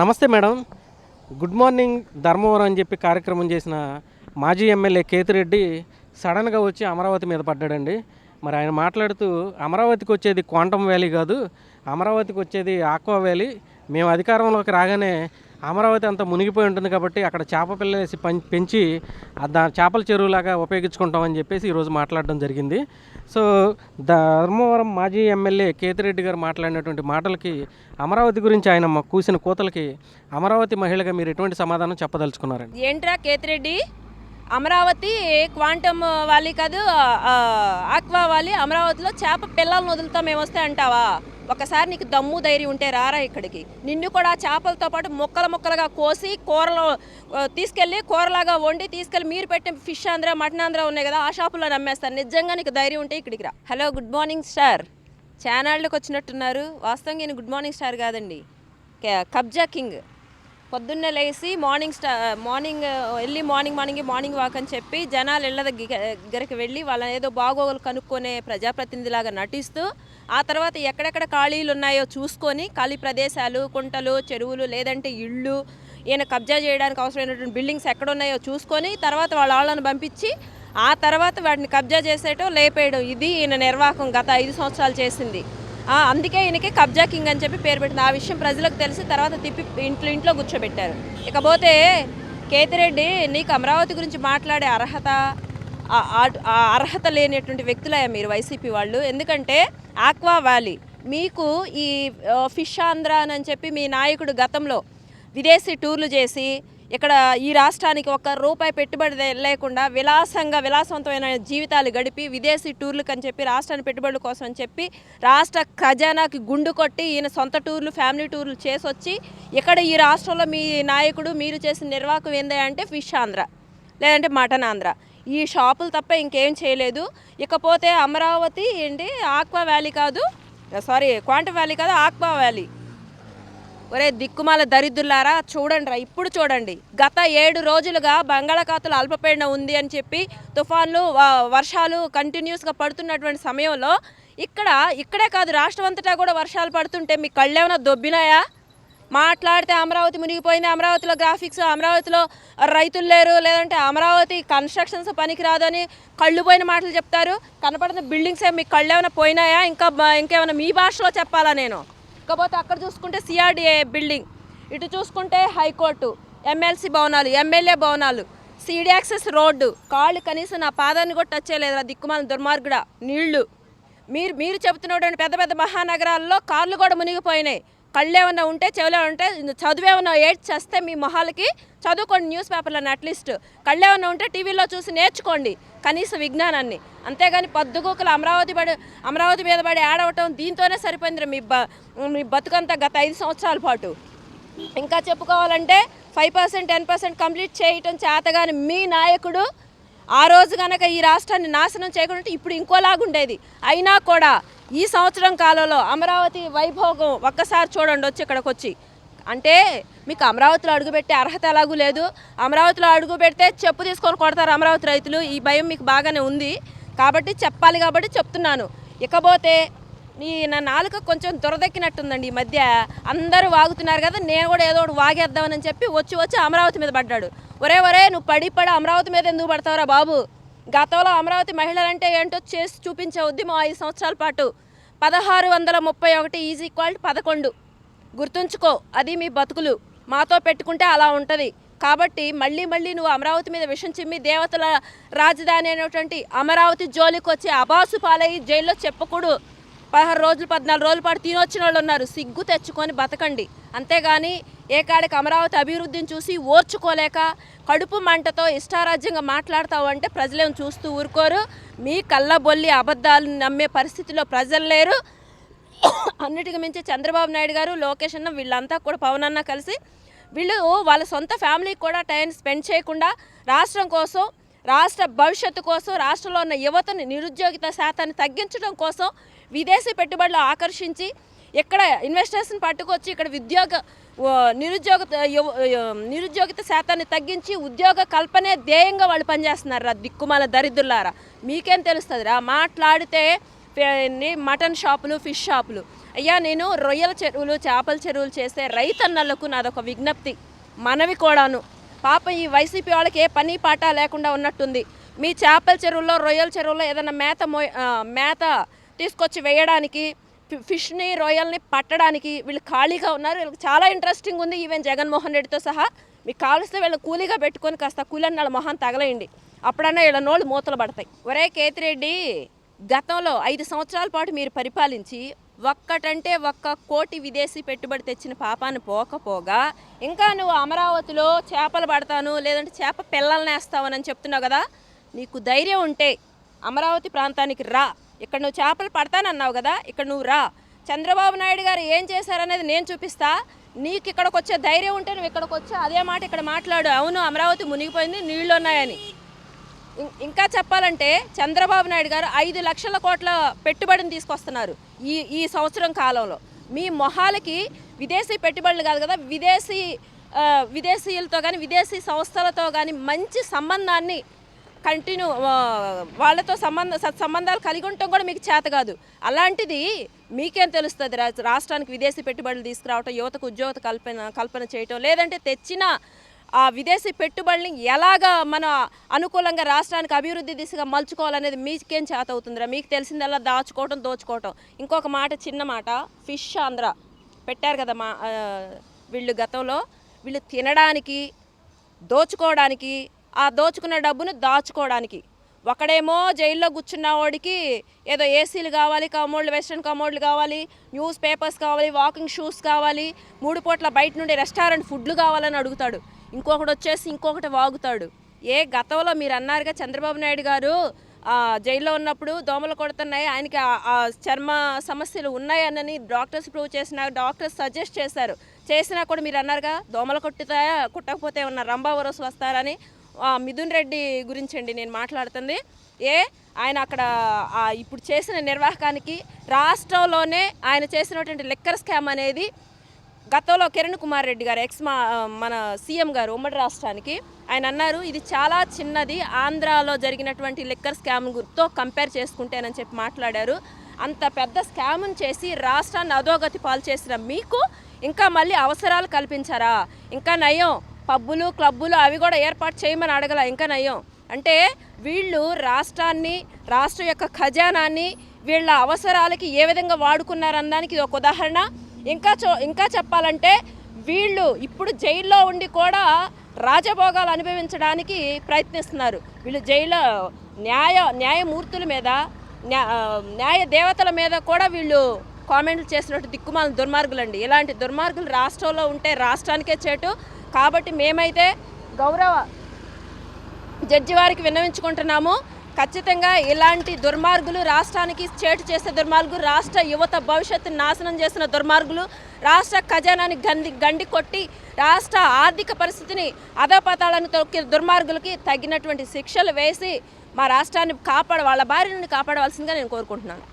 నమస్తే madam. Good morning Dharmavaram అని చెప్పి కార్యక్రమం చేసిన మాజీ ఎమ్మెల్యే కేతిరెడ్డి సడన్గా వచ్చి అమరావతి మీద పడ్డాడండి. మరి ఆయన మాట్లాడుతూ అమరావతికి వచ్చేది క్వాంటమ్ వ్యాలీ కాదు. అమరావతికి వచ్చేది ఆక్వా వ్యాలీ. మేము అధికారంలోకి రాగానే అమరావతి అంతా మునిగిపోయి ఉంటుంది కాబట్టి అక్కడ చేప పిల్లలేసి పెంచి దా చేపల చెరువులాగా ఉపయోగించుకుంటామని చెప్పేసి ఈరోజు మాట్లాడడం జరిగింది. సో ధర్మవరం మాజీ ఎమ్మెల్యే కేతిరెడ్డి గారు మాట్లాడినటువంటి మాటలకి అమరావతి గురించి ఆయన కూసిన కూతలకి అమరావతి మహిళగా మీరు ఎటువంటి సమాధానం చెప్పదలుచుకున్నారండి? ఏంట్రా కేతిరెడ్డి? అమరావతి క్వాంటమ్ వాలి కాదు ఆక్వా వాలి అమరావతిలో చేప పిల్లల్ని వదులుతా మేము వస్తే అంటావా? ఒకసారి నీకు దమ్ము ధైర్యం ఉంటే రారా ఇక్కడికి. నిన్ను కూడా చేపలతో పాటు ముక్కలు ముక్కలుగా కోసి కూరలో తీసుకెళ్ళి కూరలాగా వండి తీసుకెళ్ళి మీరు పెట్టిన ఫిష్ ఆంధ్ర మటన్ ఆంధ్ర ఉన్నాయి కదా ఆ షాపులో నమ్మేస్తాను నిజంగా నీకు ధైర్యం ఉంటే ఇక్కడికి రా. Hello good morning star. ఛానళ్ళకి వచ్చినట్టున్నారు. వాస్తవంగా నేను గుడ్ మార్నింగ్ స్టార్ కాదండి. కబ్జా కింగ్. పొద్దున్నే లేచి మార్నింగ్ స్టా మార్నింగ్ వెళ్ళి మార్నింగ్ మార్నింగ్ మార్నింగ్ వాక్ అని చెప్పి జనాలు ఇళ్ళ దగ్గ- దగ్గరికి వెళ్ళి వాళ్ళని ఏదో బాగోగులు కనుక్కొనే ప్రజాప్రతినిధిలాగా నటిస్తూ ఆ తర్వాత ఎక్కడెక్కడ ఖాళీలు ఉన్నాయో చూసుకొని ఖాళీ ప్రదేశాలు కుంటలు చెరువులు లేదంటే ఇళ్ళు ఈయన కబ్జా చేయడానికి అవసరమైనటువంటి బిల్డింగ్స్ ఎక్కడ ఉన్నాయో చూసుకొని తర్వాత వాళ్ళ వాళ్ళని పంపించి ఆ తర్వాత వాటిని కబ్జా చేసేయటం లేపేయడం ఇది ఈయన నిర్వాహకం గత ఐదు సంవత్సరాలు చేసింది. అందుకే ఈయనకి కబ్జా కింగ్ అని చెప్పి పేరు పెట్టింది. ఆ విషయం ప్రజలకు తెలిసి తర్వాత తిప్పి ఇంట్లో ఇంట్లో కూర్చోబెట్టారు. ఇకపోతే కేతిరెడ్డి నీకు అమరావతి గురించి మాట్లాడే అర్హత అర్హత లేనటువంటి వ్యక్తులయ్యా మీరు వైసీపీ వాళ్ళు. ఎందుకంటే ఆక్వా వ్యాలీ మీకు ఈ ఫిష్ ఆంధ్ర అని చెప్పి మీ నాయకుడు గతంలో విదేశీ టూర్లు చేసి ఇక్కడ ఈ రాష్ట్రానికి ఒక్క రూపాయి పెట్టుబడి లేకుండా విలాసంగా విలాసవంతమైన జీవితాలు గడిపి విదేశీ టూర్లకు అని చెప్పి రాష్ట్రానికి పెట్టుబడుల కోసం అని చెప్పి రాష్ట్ర ఖజానాకి గుండు కొట్టి ఈయన సొంత టూర్లు ఫ్యామిలీ టూర్లు చేసొచ్చి ఇక్కడ ఈ రాష్ట్రంలో మీ నాయకుడు మీరు చేసిన నిర్వాహకం ఏందా అంటే ఫిష్ ఆంధ్ర లేదంటే మటన్ ఆంధ్ర. ఈ షాపులు తప్ప ఇంకేం చేయలేదు. ఇకపోతే అమరావతి ఏంటి? ఆక్వా వ్యాలీ కాదు సారీ క్వాంట వ్యాలీ కాదు ఆక్వా వ్యాలీ. ఒరే దిక్కుమాల దరిద్రులారా చూడండి రా ఇప్పుడు చూడండి. గత ఏడు రోజులుగా బంగాళాఖాతంలో అల్పపీడనం ఉంది అని చెప్పి తుఫాన్లు వర్షాలు కంటిన్యూస్గా పడుతున్నటువంటి సమయంలో ఇక్కడ ఇక్కడే కాదు రాష్ట్రం అంతటా కూడా వర్షాలు పడుతుంటే మీ కళ్ళేమైనా దొబ్బినాయా? మాట్లాడితే అమరావతి మునిగిపోయింది అమరావతిలో గ్రాఫిక్స్ అమరావతిలో రైతులు లేరు లేదంటే అమరావతి కన్స్ట్రక్షన్స్ పనికిరాదని అని కళ్ళు పోయిన మాటలు చెప్తారు. కనపడిన బిల్డింగ్స్ ఏ మీ కళ్ళు ఏమైనా పోయినాయా? ఇంకా ఇంకేమైనా మీ భాషలో చెప్పాలా నేను? ఇకపోతే అక్కడ చూసుకుంటే సిఆర్డిఏ బిల్డింగ్ ఇటు చూసుకుంటే హైకోర్టు ఎమ్మెల్సీ భవనాలు ఎమ్మెల్యే భవనాలు సిడి యాక్సెస్ రోడ్డు. కాళ్ళు కనీసం నా పాదాన్ని కూడా టచ్ చేయలేదు ఆ దిక్కుమాల దుర్మార్గుడ. నీళ్ళు. మీరు మీరు చెబుతున్నటువంటి పెద్ద పెద్ద మహానగరాల్లో కార్లు కూడా మునిగిపోయినాయి. కళ్ళు ఉంటే చెవులు ఉంటే చదువు ఏమన్నా ఏడ్చి చేస్తే మీ మొహాలకి చదువుకోండి న్యూస్ పేపర్లను అట్లీస్ట్ కళ్ళు ఉంటే టీవీలో చూసి నేర్చుకోండి కనీస విజ్ఞానాన్ని. అంతేగాని పద్దుగోకులు అమరావతి పడి అమరావతి మీద పడి ఆడవటం దీంతోనే సరిపోయింది మీ బ మీ బతుకంతా గత ఐదు సంవత్సరాల పాటు. ఇంకా చెప్పుకోవాలంటే five percent ten percent complete చేయటం చేతగాని మీ నాయకుడు ఆ రోజు కనుక ఈ రాష్ట్రాన్ని నాశనం చేయకుండా ఇప్పుడు ఇంకోలాగుండేది. అయినా కూడా ఈ సంవత్సరం కాలంలో అమరావతి వైభోగం ఒక్కసారి చూడండి వచ్చి ఇక్కడికి వచ్చి అంటే మీకు అమరావతిలో అడుగుపెట్టే అర్హత ఎలాగూ లేదు. అమరావతిలో అడుగు పెడితే చెప్పు తీసుకొని కొడతారు అమరావతి రైతులు. ఈ భయం మీకు బాగానే ఉంది. కాబట్టి చెప్పాలి కాబట్టి చెప్తున్నాను. ఇకపోతే ఈ నా నాలుక కొంచెం దురదెక్కినట్టుందండి ఈ మధ్య. అందరూ వాగుతున్నారు కదా నేను కూడా ఏదో ఒకటి వాగేద్దామని చెప్పి వచ్చి వచ్చి అమరావతి మీద పడ్డాడు. ఒరే ఒరే నువ్వు పడి పడి అమరావతి మీద ఎందుకు పడతావురా బాబు? గతంలో అమరావతి మహిళలంటే ఏంటో చేసి చూపించే ఉద్యమం ఐదు సంవత్సరాల పాటు. పదహారు వందల ముప్పై ఒకటి ఈజ్ ఈక్వల్ పదకొండు. గుర్తుంచుకో అది మీ బతుకులు. మాతో పెట్టుకుంటే అలా ఉంటుంది. కాబట్టి మళ్ళీ మళ్ళీ నువ్వు అమరావతి మీద విషం చిమ్మి దేవతల రాజధాని అనేటువంటి అమరావతి జోలికి వచ్చి అబాసు పాలయ్యి జైల్లో చెప్పకూడదు. పదహారు రోజులు పద్నాలుగు రోజుల పాటు తినొచ్చిన వాళ్ళు ఉన్నారు. సిగ్గు తెచ్చుకొని బతకండి. అంతేగాని ఏ కాడికి అమరావతి అభివృద్ధిని చూసి ఓర్చుకోలేక కడుపు మంటతో ఇష్టారాజ్యంగా మాట్లాడతావు అంటే ప్రజలేం చూస్తూ ఊరుకోరు. మీ కళ్ళబొల్లి అబద్ధాలు నమ్మే పరిస్థితిలో ప్రజలు లేరు. అన్నిటికి మించి చంద్రబాబు నాయుడు గారు లోకేష్ అన్న వీళ్ళంతా కూడా పవన్ అన్న కలిసి వీళ్ళు వాళ్ళ సొంత ఫ్యామిలీకి కూడా టైం స్పెండ్ చేయకుండా రాష్ట్రం కోసం రాష్ట్ర భవిష్యత్తు కోసం రాష్ట్రంలో ఉన్న యువతని నిరుద్యోగిత శాతాన్ని తగ్గించడం కోసం విదేశీ పెట్టుబడులు ఆకర్షించి ఇక్కడ ఇన్వెస్టర్స్ని పట్టుకొచ్చి ఇక్కడ ఉద్యోగ నిరుద్యోగ యువ నిరుద్యోగిత శాతాన్ని తగ్గించి ఉద్యోగ కల్పనే ధ్యేయంగా వాళ్ళు పనిచేస్తున్నారా రా దిక్కుమాల దరిద్రులారా? మీకేం తెలుస్తుందిరా? మాట్లాడితే మటన్ షాపులు ఫిష్ షాపులు. అయ్యా నేను రొయ్యల చెరువులు చేపల చెరువులు చేసే రైతన్నలకు నాదొక విజ్ఞప్తి. మనవి కూడాను. పాప ఈ వైసీపీ వాళ్ళకి ఏ పని పాట లేకుండా ఉన్నట్టుంది. మీ చేపల చెరువుల్లో రొయ్యల చెరువుల్లో ఏదైనా మేత మో మేత తీసుకొచ్చి వేయడానికి ఫిష్ని రొయ్యల్ని పట్టడానికి వీళ్ళు ఖాళీగా ఉన్నారు. వీళ్ళకి చాలా ఇంట్రెస్టింగ్ ఉంది. ఈవెన్ జగన్మోహన్ రెడ్డితో సహా మీకు కావలిస్తే వీళ్ళని కూలీగా పెట్టుకొని కాస్త కూలన్న వాళ్ళ మొహం తగలేయండి. అప్పుడన్నా వీళ్ళ నోళ్ళు మూతలు పడతాయి. ఒరే కేతిరెడ్డి గతంలో ఐదు సంవత్సరాల పాటు మీరు పరిపాలించి ఒక్కటంటే ఒక్క కోటి విదేశీ పెట్టుబడి తెచ్చిన పాపాన్ని పోకపోగా ఇంకా నువ్వు అమరావతిలో చేపలు పడతాను లేదంటే చేప పిల్లల్ని వేస్తావని చెప్తున్నావు కదా నీకు ధైర్యం ఉంటే అమరావతి ప్రాంతానికి రా. ఇక్కడ నువ్వు చేపలు పడతానన్నావు కదా ఇక్కడ నువ్వు రా. చంద్రబాబు నాయుడు గారు ఏం చేశారనేది నేను చూపిస్తా. నీకు ఇక్కడికి వచ్చే ధైర్యం ఉంటే నువ్వు ఇక్కడికి వచ్చి అదే మాట ఇక్కడ మాట్లాడు. అవును అమరావతి మునిగిపోయింది నీళ్ళు ఉన్నాయని. ఇంకా చెప్పాలంటే చంద్రబాబు నాయుడు గారు ఐదు లక్షల కోట్ల పెట్టుబడిని తీసుకొస్తున్నారు ఈ ఈ సంవత్సరం కాలంలో. మీ మొహాలకి విదేశీ పెట్టుబడులు కాదు కదా విదేశీ విదేశీయులతో కానీ విదేశీ సంస్థలతో కానీ మంచి సంబంధాన్ని కంటిన్యూ వాళ్ళతో సంబంధ సత్సంబంధాలు కలిగి ఉండటం కూడా మీకు చేత కాదు. అలాంటిది మీకేం తెలుస్తుంది? రా- రాష్ట్రానికి విదేశీ పెట్టుబడులు తీసుకురావటం యువతకు ఉద్యోగ కల్పన కల్పన చేయటం లేదంటే తెచ్చిన ఆ విదేశీ పెట్టుబడుల్ని ఎలాగా మన అనుకూలంగా రాష్ట్రానికి అభివృద్ధి దిశగా మలుచుకోవాలనేది మీకేం చేత అవుతుందిరా? మీకు తెలిసిందల్లా దాచుకోవటం దోచుకోవటం. ఇంకొక మాట చిన్న మాట. ఫిష్ ఆంధ్ర. పెట్టారు కదా మా వీళ్ళు గతంలో. వీళ్ళు తినడానికి దోచుకోవడానికి ఆ దోచుకున్న డబ్బును దాచుకోవడానికి. ఒకడేమో జైల్లో కూర్చున్న వాడికి ఏదో ఏసీలు కావాలి కమోడ్లు వెస్ట్రన్ కమోడ్లు కావాలి న్యూస్ పేపర్స్ కావాలి వాకింగ్ షూస్ కావాలి మూడు పూట్ల బయట నుండి రెస్టారెంట్ ఫుడ్లు కావాలని అడుగుతాడు. ఇంకొకటి వచ్చేసి ఇంకొకటి వాగుతాడు. ఏ గతంలో మీరు అన్నారుగా చంద్రబాబు నాయుడు గారు ఆ, జైల్లో ఉన్నప్పుడు దోమలు కొడుతున్నాయి ఆయనకి ఆ- చర్మ సమస్యలు ఉన్నాయని డాక్టర్స్ ప్రూవ్ చేసిన డాక్టర్స్ సజెస్ట్ చేశారు. చేసినా కూడా మీరు అన్నారుగా దోమలు కొట్టుతాయా కుట్టకపోతే ఉన్న రంభావరస్ వస్తారని మిథున్ రెడ్డి గురించండి నేను మాట్లాడుతుంది. ఏ ఆయన అక్కడ ఇప్పుడు చేసిన నిర్వాహకానికి రాష్ట్రంలోనే ఆయన చేసినటువంటి లెక్కర్ స్కామ్ అనేది గతంలో కిరణ్ కుమార్ రెడ్డి గారు ఎక్స్ మా మన సీఎం గారు ఉమ్మడి రాష్ట్రానికి ఆయన అన్నారు ఇది చాలా చిన్నది ఆంధ్రాలో జరిగినటువంటి లిక్కర్ స్కామ్తో కంపేర్ చేసుకుంటేనని చెప్పి మాట్లాడారు. అంత పెద్ద స్కామ్ను చేసి రాష్ట్రాన్ని అధోగతి పాలు చేసిన మీకు ఇంకా మళ్ళీ అవసరాలు కల్పించారా? ఇంకా నయం పబ్బులు క్లబ్బులు అవి కూడా ఏర్పాటు చేయమని అడగల ఇంకా నయం. అంటే వీళ్ళు రాష్ట్రాన్ని రాష్ట్రం యొక్క ఖజానాన్ని వీళ్ళ అవసరాలకి ఏ విధంగా వాడుకున్నారనడానికి ఇది ఒక ఉదాహరణ. ఇంకా చో ఇంకా చెప్పాలంటే వీళ్ళు ఇప్పుడు జైల్లో ఉండి కూడా రాజభోగాలు అనుభవించడానికి ప్రయత్నిస్తున్నారు. వీళ్ళు జైల్లో న్యాయ న్యాయమూర్తుల మీద న్యాయ దేవతల మీద కూడా వీళ్ళు కామెంట్లు చేసినట్టు దిక్కుమాల దుర్మార్గులండి. ఇలాంటి దుర్మార్గులు రాష్ట్రంలో ఉంటే రాష్ట్రానికే చేటు కాబట్టి మేమైతే గౌరవ జడ్జి వారికి విన్నవించుకుంటున్నాము. ఖచ్చితంగా ఇలాంటి దుర్మార్గులు రాష్ట్రానికి చేటు చేసే దుర్మార్గులు రాష్ట్ర యువత భవిష్యత్తును నాశనం చేసిన దుర్మార్గులు రాష్ట్ర ఖజానాన్ని గండి గండి కొట్టి రాష్ట్ర ఆర్థిక పరిస్థితిని అధపతాలను తొక్కిన దుర్మార్గులకి తగినటువంటి శిక్షలు వేసి మా రాష్ట్రాన్ని కాపాడ వాళ్ళ బారి నుండి కాపాడవలసిందిగా నేను కోరుకుంటున్నాను.